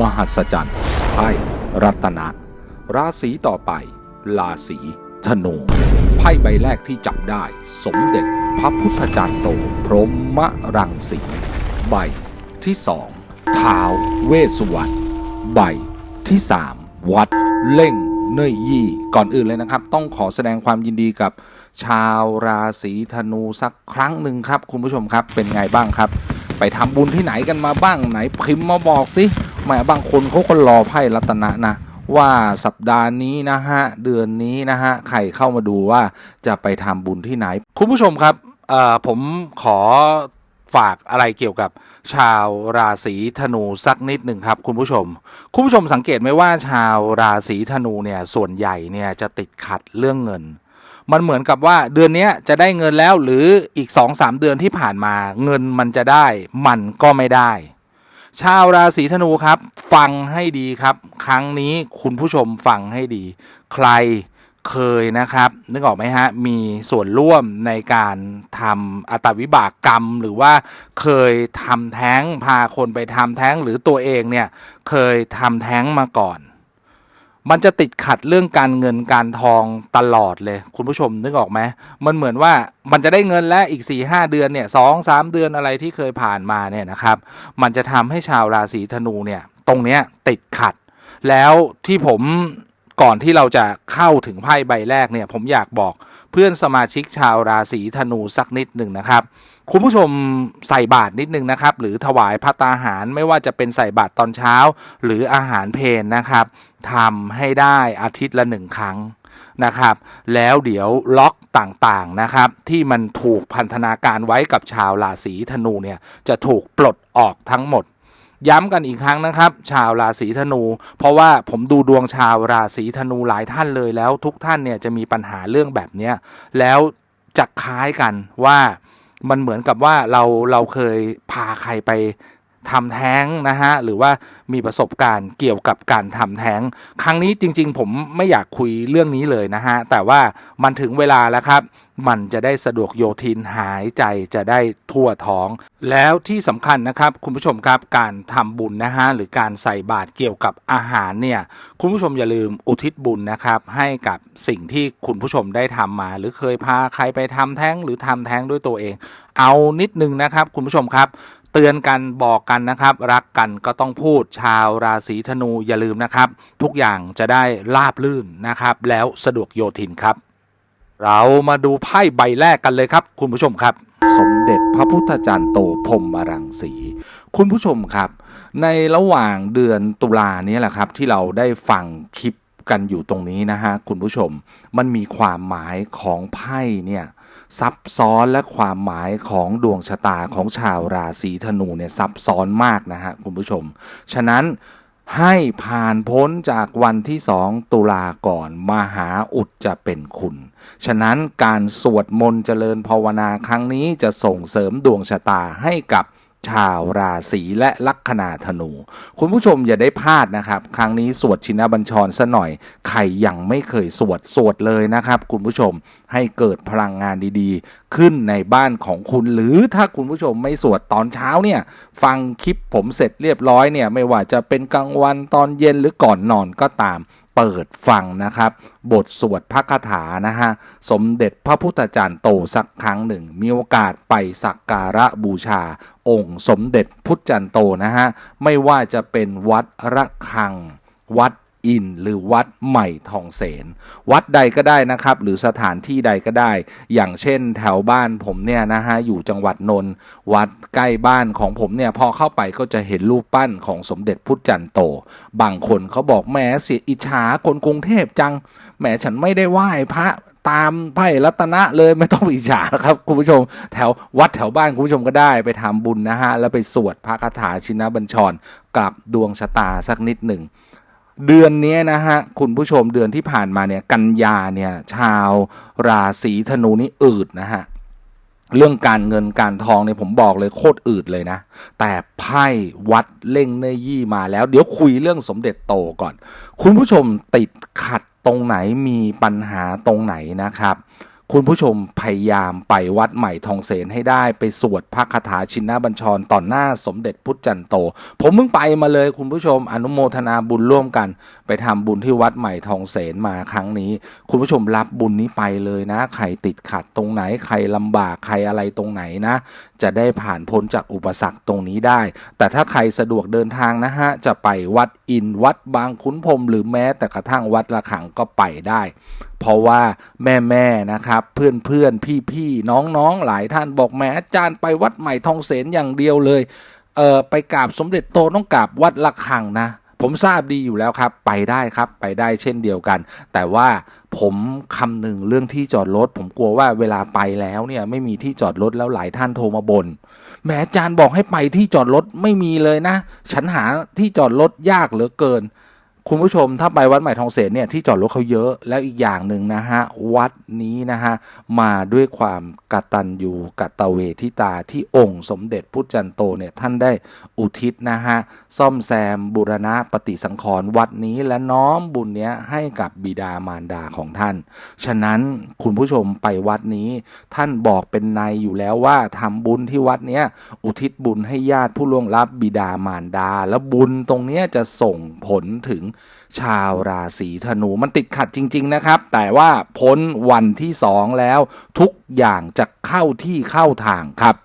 มหัศจรรย์ไพ่รัตนะ ราศีต่อไป ราศีธนู ไพ่ใบแรกที่จับได้ สมเด็จพระพุทธจารย์โต พรหมรังสี ใบที่สองท้าวเวสุวรรณใบที่สามวัดเล่งเนยยี่ก่อนอื่นเลยนะครับ ต้องขอแสดงความยินดีกับ ชาวราศีธนูสักครั้งหนึ่งครับ คุณผู้ชมครับเป็นไงบ้างครับ ไปทำบุญที่ไหนกันมาบ้างไหนพิมพ์มาบอกสิ แหมบางคนเขาก็รอไพ่รัตนะนะว่าสัปดาห์นี้นะฮะเดือนนี้นะฮะใครเข้ามาดูว่าจะไปทำบุญที่ไหน คุณผู้ชมครับเอ่อผมขอฝากอะไรเกี่ยวกับชาวราศีธนูสักนิดหนึ่งครับคุณผู้ชม คุณผู้ชมสังเกตไหมว่าชาวราศีธนูเนี่ยส่วนใหญ่เนี่ยจะติดขัดเรื่องเงิน มันเหมือนกับว่าเดือนนี้จะได้เงินแล้วหรืออีก 2-3 เดือนที่ผ่านมาเงินมันจะได้มันก็ไม่ได้ ชาวราศีธนูครับ ฟังให้ดีครับ ครั้งนี้คุณผู้ชมฟังให้ดี ใครเคยนะครับ นึกออกไหมฮะ มีส่วนร่วมในการทำอัตวิบากกรรม หรือว่าเคยทำแท้งพาคนไปทำแท้งหรือตัวเองเนี่ย เคยทำแท้งมาก่อน มันจะติดขัดเรื่องการเงินการทองตลอดเลย คุณผู้ชมนึกออกไหมมันเหมือนว่ามันจะได้เงินแล้วอีก4ีหเดือนเนี่ยสองสามเดือนอะไรที่เคยผ่านมาเนี่ยนะครับมันจะทำให้ชาวราศีธนูเนี่ยตรงเนี้ยติดขัด แล้วที่ผมก่อนที่เราจะเข้าถึงไพ่ใบแรกเนี่ยผมอยากบอกเพื่อนสมาชิกชาวราศีธนูสักนิดหนึ่งนะครับ คุณผู้ชมใส่บาตรนิดนึงนะครับ หรือถวายพัตตาหารไม่ว่าจะเป็นใส่บาตรตอนเช้า หรืออาหารเพนนะครับทำให้ได้อาทิตย์ละหนึ่งครั้งนะครับ แล้วเดี๋ยวล็อกต่างๆนะครับ ที่มันถูกพันธนาการไว้กับชาวราศีธนูเนี่ยจะถูกปลดออกทั้งหมดย้ำกันอีกครั้งนะครับ ชาวราศีธนู เพราะว่าผมดูดวงชาวราศีธนูหลายท่านเลยแล้วทุกท่านเนี่ยจะมีปัญหาเรื่องแบบเนี้ยแล้วจะคล้ายกันว่า มันเหมือนกับว่าเราเราเคยพาใครไป ทำแท้งนะฮะหรือว่ามีประสบการณ์เกี่ยวกับการทำแท้ง ครั้งนี้จริง ๆ ผมไม่อยากคุยเรื่องนี้เลยนะฮะแต่ว่ามันถึงเวลาแล้วครับ มันจะได้สะดวกโยทินหายใจจะได้ทั่วท้อง แล้วที่สำคัญนะครับ คุณผู้ชมครับการทำบุญนะฮะหรือการใส่บาตรเกี่ยวกับอาหารเนี่ยคุณผู้ชมอย่าลืมอุทิศบุญนะครับ ให้กับสิ่งที่คุณผู้ชมได้ทำมา หรือเคยพาใครไปทำแท้งหรือทำแท้งด้วยตัวเอง เอานิดนึงนะครับ คุณผู้ชมครับ เตือนกันบอกกันนะครับ รักกันก็ต้องพูดชาวราศีธนูอย่าลืมนะครับ ทุกอย่างจะได้ราบลื่นนะครับ แล้วสะดวกโยทินครับ เรามาดูไพ่ใบแรกกันเลยครับ คุณผู้ชมครับ สมเด็จพระพุทธจารย์โตพรมรังสี คุณผู้ชมครับ ในระหว่างเดือนตุลานี้แหละครับ ที่เราได้ฟังคลิปกันอยู่ตรงนี้นะฮะคุณผู้ชมมันมีความหมายของไพ่เนี่ย ซับซ้อนและความหมายของดวงชะตาของชาวราศีธนูเนี่ยซับซ้อนมากนะฮะคุณผู้ชม ฉะนั้นให้ผ่านพ้นจากวันที่สองตุลาก่อนมหาอุดจะเป็นคุณ ฉะนั้นการสวดมนต์เจริญภาวนาครั้งนี้จะส่งเสริมดวงชะตาให้กับ ชาวราศีและลัคนาธนู คุณผู้ชมอย่าได้พลาดนะครับ ครั้งนี้สวดชินบัญชรซะหน่อย ใครยังไม่เคยสวดสวดเลยนะครับ คุณผู้ชมให้เกิดพลังงานดีๆ ขึ้นในบ้านของคุณ หรือถ้าคุณผู้ชมไม่สวดตอนเช้าเนี่ย ฟังคลิปผมเสร็จเรียบร้อยเนี่ย ไม่ว่าจะเป็นกลางวันตอนเย็นหรือก่อนนอนก็ตาม เปิดฟังนะครับ บทสวดพระคาถานะฮะ สมเด็จพระพุทธจารย์โตสักครั้งหนึ่ง มีโอกาสไปสักการะบูชา องค์สมเด็จพุทธจันโตนะฮะ ไม่ว่าจะเป็นวัดระฆัง วัด อินหรือวัดใหม่ทองเสน วัดใดก็ได้นะครับ หรือสถานที่ใดก็ได้ อย่างเช่นแถวบ้านผมเนี่ยนะฮะอยู่จังหวัดนนท์วัดใกล้บ้านของผมเนี่ยพอเข้าไปก็จะเห็นรูปปั้นของสมเด็จพุทธจันโต บางคนเขาบอกแหมเสียอิจฉาคนกรุงเทพจังแหมฉันไม่ได้ไหว้พระตามไพ่รัตนะเลยไม่ต้องอิจฉาครับคุณผู้ชม แถววัดแถวบ้านคุณผู้ชมก็ได้ไปทำบุญนะฮะ แล้วไปสวดพระคาถาชินบัญชรกลับดวงชะตาสักนิดหนึ่ง เดือนนี้นะฮะคุณผู้ชมเดือนที่ผ่านมาเนี่ยกันยาเนี่ยชาวราศีธนูนี่อืดนะฮะเรื่องการเงินการทองเนี่ยผมบอกเลยโคตรอืดเลยนะ แต่ไพ่วัดเล่งเนยยี่มาแล้ว เดี๋ยวคุยเรื่องสมเด็จโตก่อน คุณผู้ชมติดขัดตรงไหนมีปัญหาตรงไหนนะครับ คุณผู้ชมพยายามไปวัดใหม่ทองเสนให้ได้ไปสวดพระคาถาชินนาบัญชรต่อหน้าสมเด็จพุทธจันโต ผมเพิ่งไปมาเลยคุณผู้ชมอนุโมทนาบุญร่วมกัน ไปทำบุญที่วัดใหม่ทองเสนมาครั้งนี้ คุณผู้ชมรับบุญนี้ไปเลยนะ ใครติดขัดตรงไหนใครลำบากใครอะไรตรงไหนนะจะได้ผ่านพ้นจากอุปสรรคตรงนี้ได้ แต่ถ้าใครสะดวกเดินทางนะฮะ จะไปวัดอินวัดบางขุนพรมหรือแม้แต่กระทั่งวัดระฆังก็ไปได้ เพราะว่าแม่แม่นะครับ เพื่อนเพื่อนพี่พี่ๆน้องหลายท่านบอกแม่อาจารย์ไปวัดใหม่ทองเสนอย่างเดียวเลย เออไปกราบสมเด็จโตต้องกราบวัดระฆังนะ ผมทราบดีอยู่แล้วครับ ไปได้ครับไปได้เช่นเดียวกัน แต่ว่าผมคำนึงเรื่องที่จอดรถ ผมกลัวว่าเวลาไปแล้วเนี่ยไม่มีที่จอดรถแล้วหลายท่านโทรมาบน่นแหมอาจารย์บอกให้ไปที่จอดรถไม่มีเลยนะ ฉันหาที่จอดรถยากเหลือเกิน คุณผู้ชมถ้าไปวัดใหม่ทองเสนเนี่ยที่จอดรถเขาเยอะแล้วอีกอย่างหนึ่งนะฮะวัดนี้นะฮะมาด้วยความกตัญญูกตเวทิตาที่องค์สมเด็จพุทธจันโตเนี่ยท่านได้อุทิศนะฮะซ่อมแซมบูรณะปฏิสังขรณ์วัดนี้และน้อมบุญเนี้ยให้กับบิดามารดาของท่าน ฉะนั้นคุณผู้ชมไปวัดนี้ท่านบอกเป็นในอยู่แล้วว่าทำบุญที่วัดเนี้ยอุทิศบุญให้ญาติผู้ล่วงลับบิดามารดา แล้วบุญตรงเนี้ยจะส่งผลถึงชาวราศีธนูมันติดขัดจริง ๆนะครับ แต่ว่าพ้นวันที่สองแล้วทุกอย่างจะเข้าที่เข้าทางครับ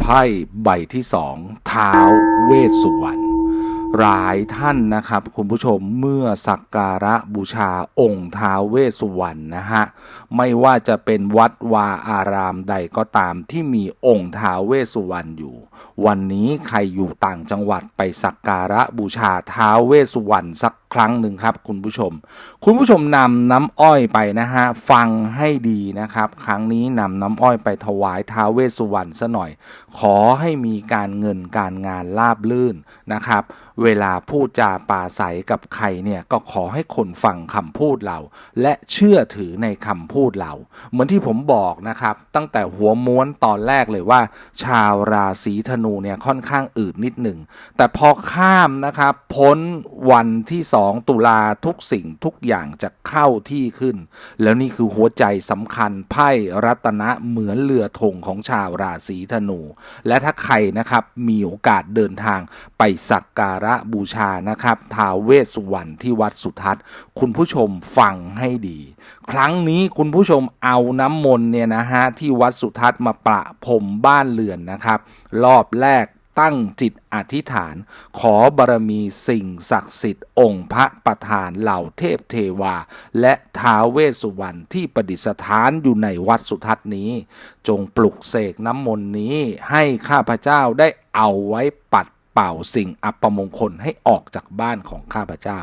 ไพ่ใบที่สองเท้าวเวสสุวรรณ หลายท่านนะครับ คุณผู้ชมเมื่อสักการะบูชาองค์ท้าวเวสสุวรรณนะฮะไม่ว่าจะเป็นวัดวาอารามใดก็ตามที่มีองค์ท้าวเวสสุวรรณอยู่ วันนี้ใครอยู่ต่างจังหวัดไปสักการะบูชาท้าวเวสสุวรรณสักครั้งหนึ่งครับคุณผู้ชม คุณผู้ชมนำน้ำอ้อยไปนะฮะฟังให้ดีนะครับ ครั้งนี้นำน้ำอ้อยไปถวายท้าวเวสสุวรรณซะหน่อย ขอให้มีการเงินการงานราบลื่นนะครับเวลาพูดจาปาใสกับใครเนี่ยก็ขอให้คนฟังคำพูดเรา และเชื่อถือในคำพูดเรา เหมือนที่ผมบอกนะครับ ตั้งแต่หัวม้วนตอนแรกเลยว่า ชาวราศีธนูเนี่ยค่อนข้างอืดนิดหนึ่งแต่พอข้ามนะครับ พ้น วันที่2ตุลาทุกสิ่งทุกอย่างจะเข้าที่ขึ้น แล้วนี่คือหัวใจสำคัญไพ่รัตนะเหมือนเรือธงของชาวราศีธนู และถ้าใครนะครับมีโอกาสเดินทางไปสักการะบูชานะครับท้าวเวสสุวรรณที่วัดสุทัศน์ คุณผู้ชมฟังให้ดี ครั้งนี้คุณผู้ชมเอาน้ำมนต์เนี่ยนะฮะที่วัดสุทัศน์มาประพรมบ้านเรือนนะครับ รอบแรก ตั้งจิตอธิษฐาน ขอบารมีสิ่งศักดิ์สิทธิ์องค์พระประธานเหล่าเทพเทวา และท้าวเวสสุวรรณที่ประดิษฐานอยู่ในวัดสุทัศน์นี้ จงปลุกเสกน้ำมนต์นี้ให้ข้าพเจ้าได้เอาไว้ปัด เป่าสิ่งอัปมงคลให้ออกจากบ้านของข้าพเจ้า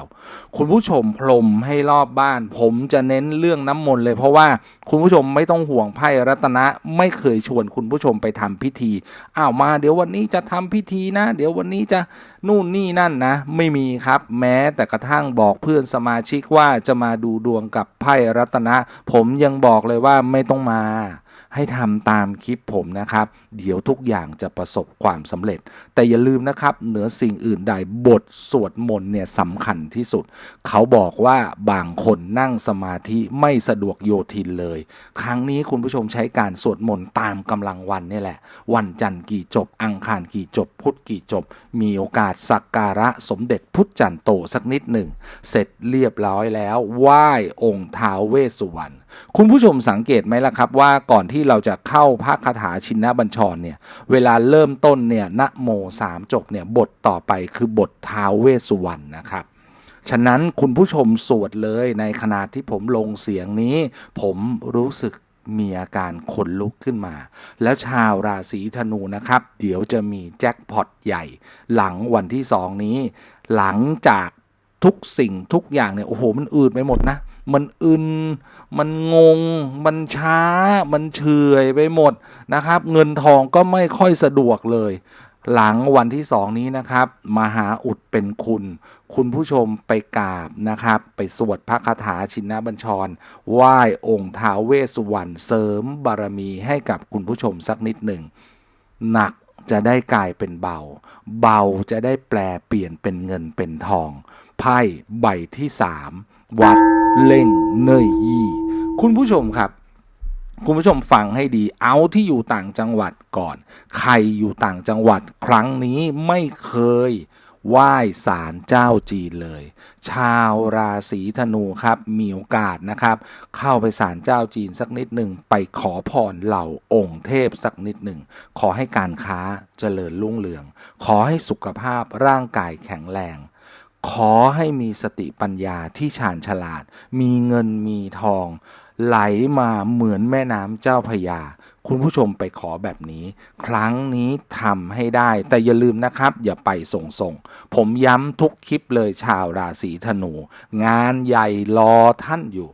คุณผู้ชมพรมให้รอบบ้าน ผมจะเน้นเรื่องน้ำมนต์เลย เพราะว่าคุณผู้ชมไม่ต้องห่วงไพ่รัตนะไม่เคยชวนคุณผู้ชมไปทำพิธีอ้าวมาเดี๋ยววันนี้จะทำพิธีนะ เดี๋ยววันนี้จะนู่นนี่นั่นนะ ไม่มีครับ แม้แต่กระทั่งบอกเพื่อนสมาชิกว่าจะมาดูดวงกับไพ่รัตนะ ผมยังบอกเลยว่าไม่ต้องมา ให้ทำตามคลิปผมนะครับ เดี๋ยวทุกอย่างจะประสบความสำเร็จ แต่อย่าลืมนะครับ เหนือสิ่งอื่นใดบทสวดมนต์เนี่ยสำคัญที่สุด เขาบอกว่าบางคนนั่งสมาธิไม่สะดวกโยทินเลย ครั้งนี้คุณผู้ชมใช้การสวดมนต์ตามกำลังวันนี่แหละ วันจันทร์กี่จบ อังคารกี่จบ พุธกี่จบ มีโอกาสสักการะสมเด็จพุทธจันโตสักนิดหนึ่ง เสร็จเรียบร้อยแล้วไหว้องค์ท้าวเวสสุวรรณคุณผู้ชมสังเกตไหมล่ะครับว่าก่อนที่ที่เราจะเข้าพระคาถาชินบัญชรเนี่ยเวลาเริ่มต้นเนี่ยนะโมสามจบเนี่ยบทต่อไปคือบทท้าวเวสสุวรรณนะครับฉะนั้นคุณผู้ชมสวดเลยในขณะที่ผมลงเสียงนี้ ผมรู้สึกมีอาการขนลุกขึ้นมา แล้วชาวราศีธนูนะครับ เดี๋ยวจะมีแจ็คพอตใหญ่ หลังวันที่สองนี้ หลังจาก ทุกสิ่งทุกอย่างเนี่ยโอ้โหมันอืดไปหมดนะ มันอึน มันงง มันช้า มันเฉยไปหมดนะครับ เงินทองก็ไม่ค่อยสะดวกเลย หลังวันที่สองนี้นะครับ มหาอุดเป็นคุณ คุณผู้ชมไปกราบนะครับ ไปสวดพระคาถาชินบัญชร ไหว้องค์ท้าวเวสสุวรรณเสริมบารมีให้กับคุณผู้ชมสักนิดหนึ่งหนักจะได้กลายเป็นเบา เบาจะได้แปลเปลี่ยนเป็นเงินเป็นทอง ไพ่ใบที่สามวัดเล่งเนยยี่ คุณผู้ชมครับ คุณผู้ชมฟังให้ดีเอาที่อยู่ต่างจังหวัดก่อน ใครอยู่ต่างจังหวัดครั้งนี้ไม่เคยไหว้ศาลเจ้าจีนเลย ชาวราศีธนูครับมีโอกาสนะครับ เข้าไปศาลเจ้าจีนสักนิดหนึ่งไปขอพรเหล่าองค์เทพสักนิดหนึ่งขอให้การค้าเจริญรุ่งเรือง ขอให้สุขภาพร่างกายแข็งแรง ขอให้มีสติปัญญาที่ชาญฉลาด มีเงินมีทอง ไหลมาเหมือนแม่น้ำเจ้าพยา คุณผู้ชมไปขอแบบนี้ ครั้งนี้ทำให้ได้ แต่อย่าลืมนะครับ อย่าไปส่งส่งๆผมย้ำทุกคลิปเลยชาวราศีธนู งานใหญ่รอท่านอยู่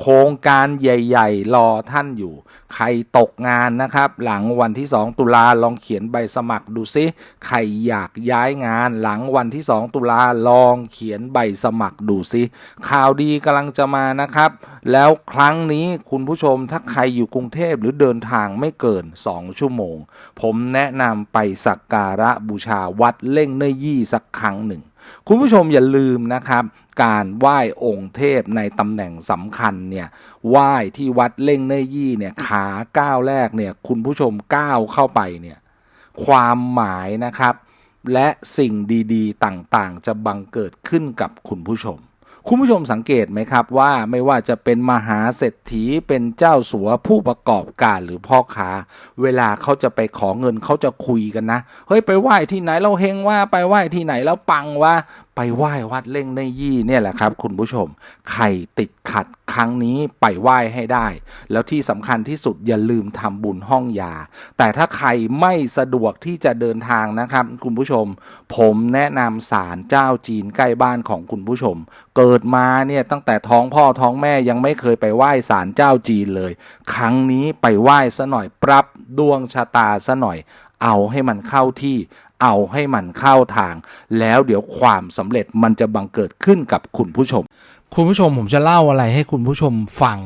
โครงการใหญ่ ๆ รอท่านอยู่ ใครตกงานนะครับ หลังวันที่ 2 ตุลาลองเขียนใบสมัครดูซิใครอยากย้ายงาน หลังวันที่ 2 ตุลาลองเขียนใบสมัครดูซิข่าวดีกำลังจะมานะครับ แล้วครั้งนี้คุณผู้ชมถ้าใครอยู่กรุงเทพหรือเดินทางไม่เกิน 2 ชั่วโมง ผมแนะนำไปสักการะบูชาวัดเล่งเนยยี่สักครั้งหนึ่ง คุณผู้ชมอย่าลืมนะครับ การไหว้องค์เทพในตำแหน่งสำคัญเนี่ยไหว้ที่วัดเล่งเน่ยี่เนี่ยขาก้าวแรกเนี่ยคุณผู้ชมก้าวเข้าไปเนี่ยความหมายนะครับ และสิ่งดีๆ ต่างๆ จะบังเกิดขึ้นกับคุณผู้ชม คุณผู้ชมสังเกตไหมครับว่าไม่ว่าจะเป็นมหาเศรษฐีเป็นเจ้าสัวผู้ประกอบการหรือพ่อค้า เวลาเขาจะไปขอเงินเขาจะคุยกันนะเฮ้ยไปไหว้ที่ไหนเราเฮงว่าไปไหว้ที่ไหนแล้วปังว่าไปไหว้วัดเล่งในยี่เนี่ยแหละครับ คุณผู้ชมใครติดขัดครั้งนี้ไปไหว้ให้ได้ แล้วที่สำคัญที่สุดอย่าลืมทำบุญห้องยา แต่ถ้าใครไม่สะดวกที่จะเดินทางนะครับ คุณผู้ชม ผมแนะนำศาลเจ้าจีนใกล้บ้านของคุณผู้ชม เกิดมาเนี่ยตั้งแต่ท้องพ่อท้องแม่ยังไม่เคยไปไหว้ศาลเจ้าจีนเลย ครั้งนี้ไปไหว้ซะหน่อยปรับดวงชะตาซะหน่อย เอาให้มันเข้าที่เอาให้มันเข้าทาง แล้วเดี๋ยวความสำเร็จมันจะบังเกิดขึ้นกับคุณผู้ชม คุณผู้ชมผมจะเล่าอะไรให้คุณผู้ชมฟัง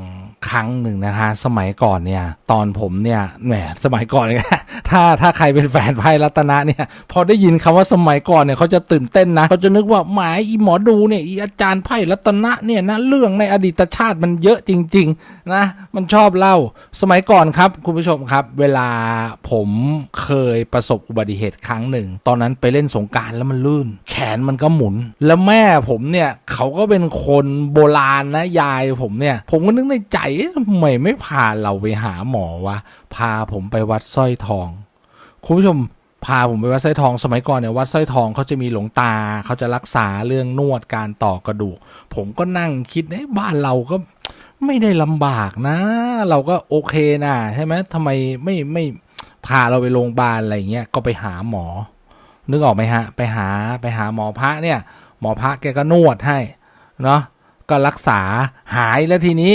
ครั้งหนึ่งนะคะ สมัยก่อนเนี่ย ตอนผมเนี่ยแหมสมัยก่อนเนี่ย ถ้าถ้าใครเป็นแฟนไพ่รัตนะเนี่ย พอได้ยินคำว่าสมัยก่อนเนี่ยเขาจะตื่นเต้นนะเขาจะนึกว่าหมายอีหมอดูเนี่ยอีอาจารย์ไพ่รัตนะเนี่ยนะเรื่องในอดีตชาติมันเยอะจริง ๆ นะ มันชอบเล่าสมัยก่อนครับ คุณผู้ชมครับ เวลาผมเคยประสบอุบัติเหตุครั้งหนึ่ง ตอนนั้นไปเล่นสงการแล้วมันลื่น แขนมันก็หมุน แล้วแม่ผมเนี่ยเขาก็เป็นคนโบราณนะยายผมเนี่ยผมก็นึกในใจทำไมไม่พาเราไปหาหมอวะพาผมไปวัดสร้อยทอง คุณผู้ชมพาผมไปวัดสร้อยทองสมัยก่อนเนี่ยวัดสร้อยทองเขาจะมีหลวงตาเขาจะรักษาเรื่องนวดการต่อกระดูก ผมก็นั่งคิดเอ๊ะบ้านเราก็ไม่ได้ลำบากนะ เราก็โอเคนะใช่ไหมทำไมไม่ไม่พาเราไปโรงพยาบาลอะไรเงี้ยก็ไปหาหมอ นึกออกไหมฮะ ไปหาไปหาหมอพระเนี่ย หมอพระแกก็นวดให้เนาะก็รักษาหายแล้วทีนี้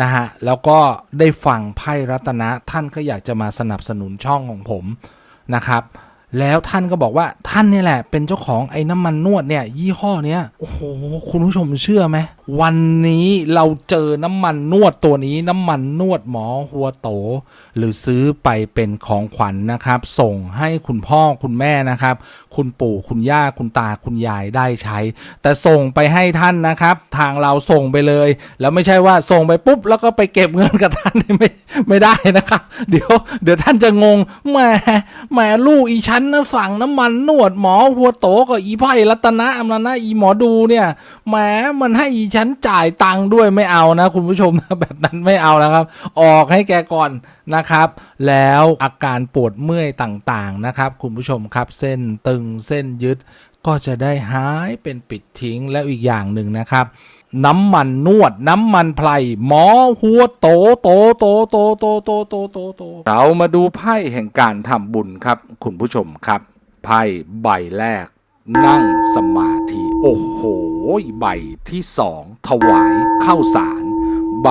นะฮะ แล้วก็ได้ฟังไพ่รัตนะ ท่านก็อยากจะมาสนับสนุนช่องของผมนะครับ แล้วท่านก็บอกว่าท่านนี่แหละ เป็นเจ้าของไอ้น้ำมันนวดเนี่ย ยี่ห้อเนี้ย โอ้โห คุณผู้ชมเชื่อไหมวันนี้เราเจอน้ำมันนวดตัวนี้น้ำมันนวดหมอหัวโต หรือซื้อไปเป็นของขวัญนะครับ ส่งให้คุณพ่อคุณแม่นะครับ คุณปู่คุณย่าคุณตาคุณยายได้ใช้ แต่ส่งไปให้ท่านนะครับ ทางเราส่งไปเลย แล้วไม่ใช่ว่าส่งไปปุ๊บ แล้วก็ไปเก็บเงินกับท่านไม่ไม่ได้นะครับ เดี๋ยว เดี๋ยวท่านจะงงแหมแหมลูกอีชั้นนะสั่งน้ำมันนวดหมอหัวโตกับอีไพ่รัตนะอำนานะอีหมอดูเนี่ยแหมมันให้อีชั้นันจ่ายตังค์ด้วยไม่เอานะ คุณผู้ชมแบบนั้นไม่เอานะครับ ออกให้แกก่อนนะครับ แล้วอาการปวดเมื่อยต่างๆนะครับ คุณผู้ชมครับเส้นตึงเส้นยึดก็จะได้หายเป็นปิดทิ้งแล้วอีกอย่างหนึ่งนะครับ น้ำมันนวดน้ำมันไพรหมอหัวโตโตโตโตโตโตโตโตโตเรามาดูไพ่แห่งการทำบุญครับ คุณผู้ชมครับ ไพ่ใบแรก นั่งสมาธิ โอ้โห ใบที่สองถวายข้าวสาร ใบ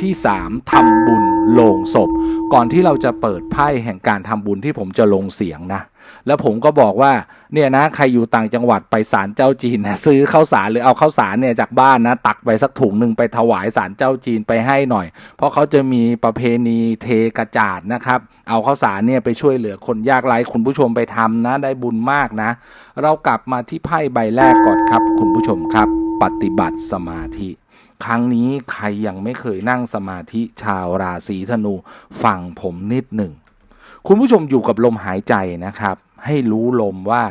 ที่สามทำบุญลงศพ ก่อนที่เราจะเปิดไพ่แห่งการทำบุญที่ผมจะลงเสียงนะ แล้วผมก็บอกว่าเนี่ยนะใครอยู่ต่างจังหวัดไปศาลเจ้าจีนนะซื้อข้าวสารหรือเอาข้าวสารเนี่ยจากบ้านนะตักไปสักถุงหนึ่งไปถวายศาลเจ้าจีนไปให้หน่อย เพราะเขาจะมีประเพณีเทกระจาดนะครับ เอาข้าวสารเนี่ยไปช่วยเหลือคนยากไร้คุณผู้ชมไปทำนะ ได้บุญมากนะ เรากลับมาที่ไพ่ใบแรกก่อนครับ คุณผู้ชมครับ ปฏิบัติสมาธิครั้งนี้ใครยังไม่เคยนั่งสมาธิชาวราศีธนู ฟังผมนิดหนึ่ง คุณผู้ชมอยู่กับลมหายใจนะครับ ให้รู้ลมว่า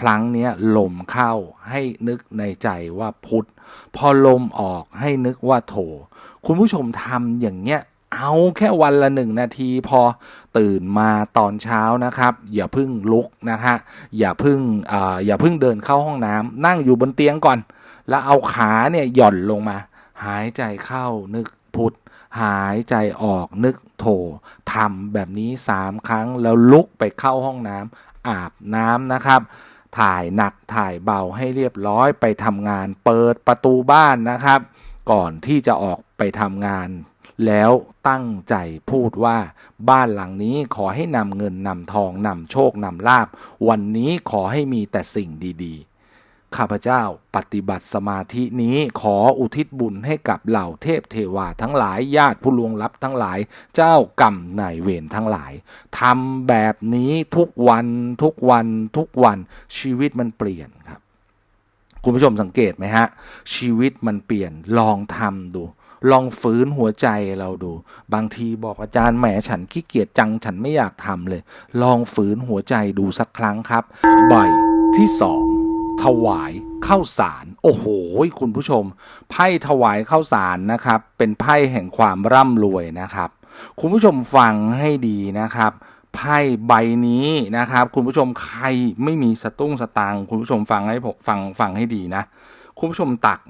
ครั้งนี้ลมเข้าให้นึกในใจว่าพุทธพอลมออกให้นึกว่าโถ คุณผู้ชมทำอย่างเงี้ยเอาแค่วันละหนึ่งนาทีพอตื่นมาตอนเช้านะครับ อย่าพึ่งลุกนะฮะอย่าพึ่งออย่าพึ่งเดินเข้าห้องน้ำนั่งอยู่บนเตียงก่อน แล้วเอาขาเนี่ยหย่อนลงมา หายใจเข้านึกพุทธ หายใจออกนึกโถทำแบบนี้สามครั้งแล้วลุกไปเข้าห้องน้ำอาบน้ำนะครับ ถ่ายหนักถ่ายเบาให้เรียบร้อยไปทำงาน เปิดประตูบ้านนะครับ ก่อนที่จะออกไปทำงาน แล้วตั้งใจพูดว่า บ้านหลังนี้ขอให้นำเงินนำทองนำโชคนำลาบ วันนี้ขอให้มีแต่สิ่งดี ๆ ข้าพเจ้าปฏิบัติสมาธินี้ขออุทิศบุญให้กับเหล่าเทพเทวาทั้งหลายญาติผู้ลวงลับทั้งหลาย เจ้ากรรมนายเวรทั้งหลายทำแบบนี้ทุกวันทุกวันทุกวันชีวิตมันเปลี่ยนครับ คุณผู้ชมสังเกตไหมฮะ ชีวิตมันเปลี่ยนลองทำดูลองฝืนหัวใจเราดู บางทีบอกอาจารย์แหมฉันขี้เกียจจังฉันไม่อยากทำเลย ลองฝืนหัวใจดูสักครั้งครับใบที่สอง ถวายข้าวสาร โอ้โห คุณผู้ชม ไพ่ถวายข้าวสารนะครับ เป็นไพ่แห่งความร่ำรวยนะครับ คุณผู้ชมฟังให้ดีนะครับไพ่ใบนี้นะครับ คุณผู้ชมใครไม่มีสตุ้งสตางค์คุณผู้ชมฟังให้ผมฟังฟังให้ดีนะ คุณผู้ชมตัก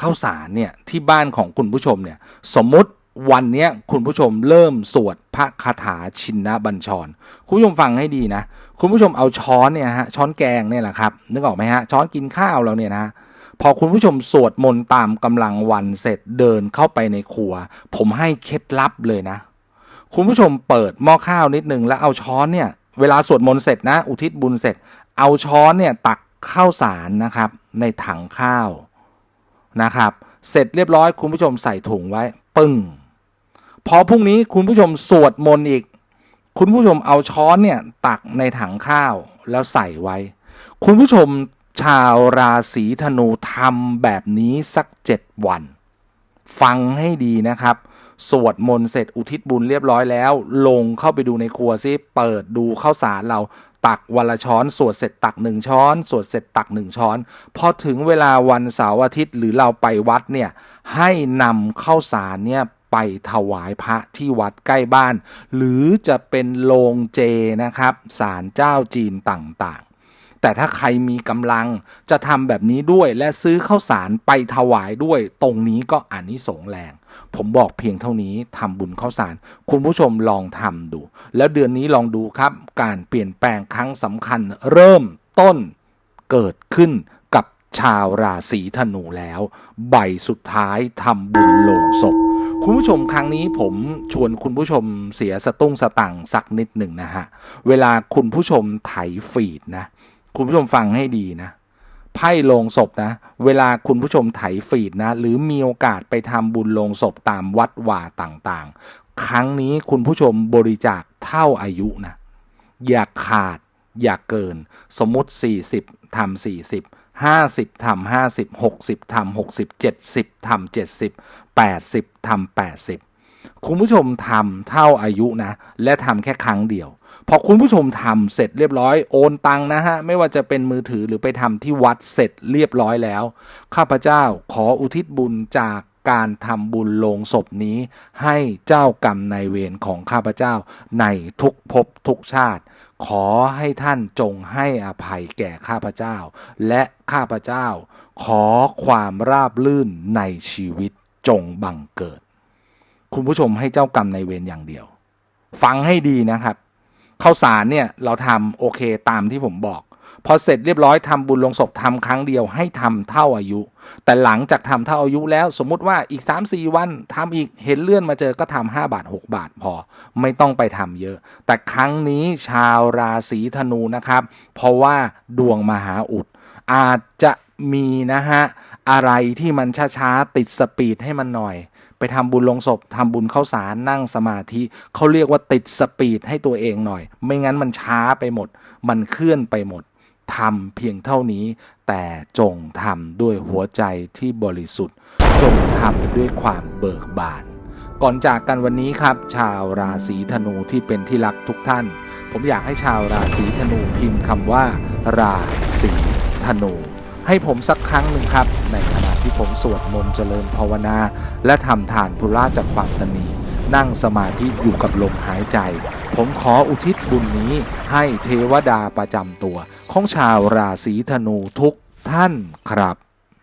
ข้าวสารเนี่ยที่บ้านของคุณผู้ชมเนี่ยสมมติวันนี้คุณผู้ชมเริ่มสวดพระคาถาชินบัญชร คุณผู้ชมฟังให้ดีนะ คุณผู้ชมเอาช้อนเนี่ยฮะช้อนแกงเนี่ยแหละครับนึกออกไหมฮะช้อนกินข้าวเราเนี่ยนะพอคุณผู้ชมสวดมนต์ตามกำลังวันเสร็จเดินเข้าไปในครัว ผมให้เคล็ดลับเลยนะ คุณผู้ชมเปิดหม้อข้าวนิดนึงแล้วเอาช้อนเนี่ยเวลาสวดมนต์เสร็จนะ อุทิศบุญเสร็จ เอาช้อนเนี่ยตักข้าวสารนะครับ ในถังข้าวนะครับ เสร็จเรียบร้อยคุณผู้ชมใส่ถุงไว้ ปึ้งพอพรุ่งนี้คุณผู้ชมสวดมนต์อีก คุณผู้ชมเอาช้อนเนี่ยตักในถังข้าวแล้วใส่ไว้ คุณผู้ชมชาวราศีธนูทำแบบนี้สักเจ็ดวัน ฟังให้ดีนะครับ สวดมนต์เสร็จอุทิศบุญเรียบร้อยแล้ว ลงเข้าไปดูในครัวซิเปิดดูข้าวสารเราตักวันละช้อน สวดเสร็จตักหนึ่งช้อน สวดเสร็จตักหนึ่งช้อน พอถึงเวลาวันเสาร์อาทิตย์หรือเราไปวัดเนี่ยให้นำข้าวสารเนี่ย ไปถวายพระที่วัดใกล้บ้าน หรือจะเป็นโรงเจนะครับศาลเจ้าจีนต่างๆ แต่ถ้าใครมีกำลังจะทำแบบนี้ด้วยและซื้อข้าวสารไปถวายด้วย ตรงนี้ก็อานิสงส์แรง ผมบอกเพียงเท่านี้ทำบุญข้าวสาร คุณผู้ชมลองทำดู แล้วเดือนนี้ลองดูครับ การเปลี่ยนแปลงครั้งสำคัญเริ่มต้นเกิดขึ้น ชาวราศีธนูแล้ว ใบสุดท้ายทำบุญลงศพ คุณผู้ชมครั้งนี้ผมชวนคุณผู้ชมเสียสตุ้งสตังสักนิดหนึ่งนะฮะ เวลาคุณผู้ชมไถฟีดนะ คุณผู้ชมฟังให้ดีนะไพ่ลงศพนะ เวลาคุณผู้ชมไถฟีดนะ หรือมีโอกาสไปทำบุญลงศพตามวัดว่าต่างๆ ครั้งนี้คุณผู้ชมบริจาคเท่าอายุนะ อย่าขาด อย่าเกิน สมมติ 40ทำ40 50ทำ50 60ทำ60 70ทำ70 80ทำ80 คุณผู้ชมทำเท่าอายุนะ และทำแค่ครั้งเดียว พอคุณผู้ชมทำเสร็จเรียบร้อยโอนตังนะฮะ ไม่ว่าจะเป็นมือถือหรือไปทำที่วัดเสร็จเรียบร้อยแล้ว ข้าพเจ้าขออุทิศบุญจากการทำบุญลงศพนี้ให้เจ้ากรรมนายเวรของข้าพเจ้าในทุกภพทุกชาติ ขอให้ท่านจงให้อภัยแก่ข้าพเจ้า และข้าพเจ้า ขอความราบลื่นในชีวิตจงบังเกิด คุณผู้ชมให้เจ้ากรรมในเวรอย่างเดียว ฟังให้ดีนะครับข้าวสารเนี่ยเราทำโอเคตามที่ผมบอก พอเสร็จเรียบร้อยทำบุญลงศพทำครั้งเดียวให้ทำเท่าอายุ แต่หลังจากทำเท่าอายุแล้วสมมุติว่าอีก 3-4 วันทำอีกเห็นเลื่อนมาเจอก็ทำ5บาท 6 บาทพอไม่ต้องไปทำเยอะ แต่ครั้งนี้ชาวราศีธนูนะครับ เพราะว่าดวงมหาอุด อาจจะมีนะฮะอะไรที่มันช้าๆติดสปีดให้มันหน่อย ไปทำบุญลงศพทำบุญเข้าสารนั่งสมาธิเขาเรียกว่าติดสปีดให้ตัวเองหน่อย ไม่งั้นมันช้าไปหมด มันเคลื่อนไปหมด ทำเพียงเท่านี้ แต่จงทำด้วยหัวใจที่บริสุทธิ์ จงทำด้วยความเบิกบาน ก่อนจากกันวันนี้ครับ ชาวราศีธนูที่เป็นที่รักทุกท่าน ผมอยากให้ชาวราศีธนูพิมพ์คำว่า ราศีธนูให้ผมสักครั้งหนึ่งครับ ในขณะที่ผมสวดมนต์เจริญภาวนา และทำทานธุระจากความตนี นั่งสมาธิอยู่กับลมหายใจ ผมขออุทิศบุญนี้ให้เทวดาประจำตัว ของชาวราศีธนูทุกท่านครับ